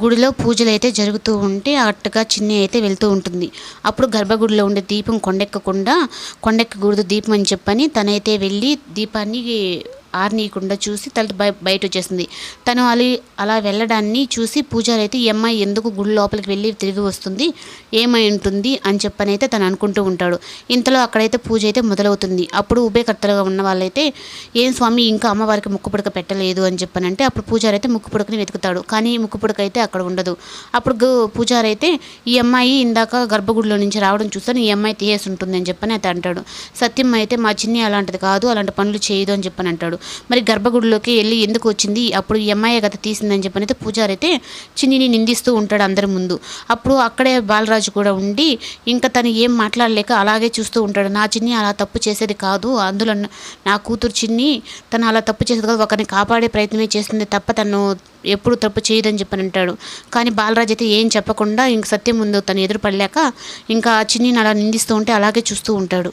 గుడిలో పూజలు అయితే జరుగుతూ ఉంటే అట్టుగా చిన్ని అయితే వెళ్తూ ఉంటుంది. అప్పుడు గర్భగుడిలో ఉండే దీపం కొండెక్కకుండా కొండెక్కకూడదు దీపం అని చెప్పని తనైతే వెళ్ళి దీపాన్ని ఆర్నీయకుండా చూసి తల బయ బయట వచ్చేసింది తను అలి అలా వెళ్ళడాన్ని చూసి పూజారి అయితే ఈ అమ్మాయి ఎందుకు గుడి లోపలికి వెళ్ళి తిరిగి వస్తుంది? ఏమై ఉంటుంది? అని చెప్పని అయితే తను అనుకుంటూ ఉంటాడు. ఇంతలో అక్కడైతే పూజ అయితే మొదలవుతుంది. అప్పుడు ఉభయకర్తలుగా ఉన్న వాళ్ళైతే ఏం స్వామి ఇంకా అమ్మవారికి ముక్కు పుడక పెట్టలేదు అని చెప్పనంటే అప్పుడు పూజారి అయితే ముక్కు పుడకని వెతుకుతాడు. కానీ ముక్కు పుడక అయితే అక్కడ ఉండదు. అప్పుడు పూజారి అయితే ఈ అమ్మాయి ఇందాక గర్భగుడిలో నుంచి రావడం చూస్తాను ఈ అమ్మాయి తీయేసి ఉంటుంది అని చెప్పని అయితే అంటాడు. సత్యం అయితే మా చిన్ని అలాంటిది కాదు అలాంటి పనులు చేయదు అని చెప్పని అంటాడు. మరి గర్భగుడిలోకి వెళ్ళి ఎందుకు వచ్చింది? అప్పుడు ఈ అమ్మాయి గత తీసిందని చెప్పని అయితే పూజారి అయితే చిన్నిని నిందిస్తూ ఉంటాడు అందరి ముందు. అప్పుడు అక్కడే బాలరాజు కూడా ఉండి ఇంకా తను ఏం మాట్లాడలేక అలాగే చూస్తూ ఉంటాడు. నా చిన్ని అలా తప్పు చేసేది కాదు. అందులో నా కూతురు చిన్ని తను అలా తప్పు చేసేది కాదు. ఒకరిని కాపాడే ప్రయత్నమే చేస్తుంది తప్ప తను ఎప్పుడు తప్పు చేయదని చెప్పని అంటాడు. కానీ బాలరాజు అయితే ఏం చెప్పకుండా ఇంక సత్యం ముందు తను ఎదురుపడలేక ఇంకా ఇంకా చిన్నిని అలా నిందిస్తూ ఉంటే అలాగే చూస్తూ ఉంటాడు.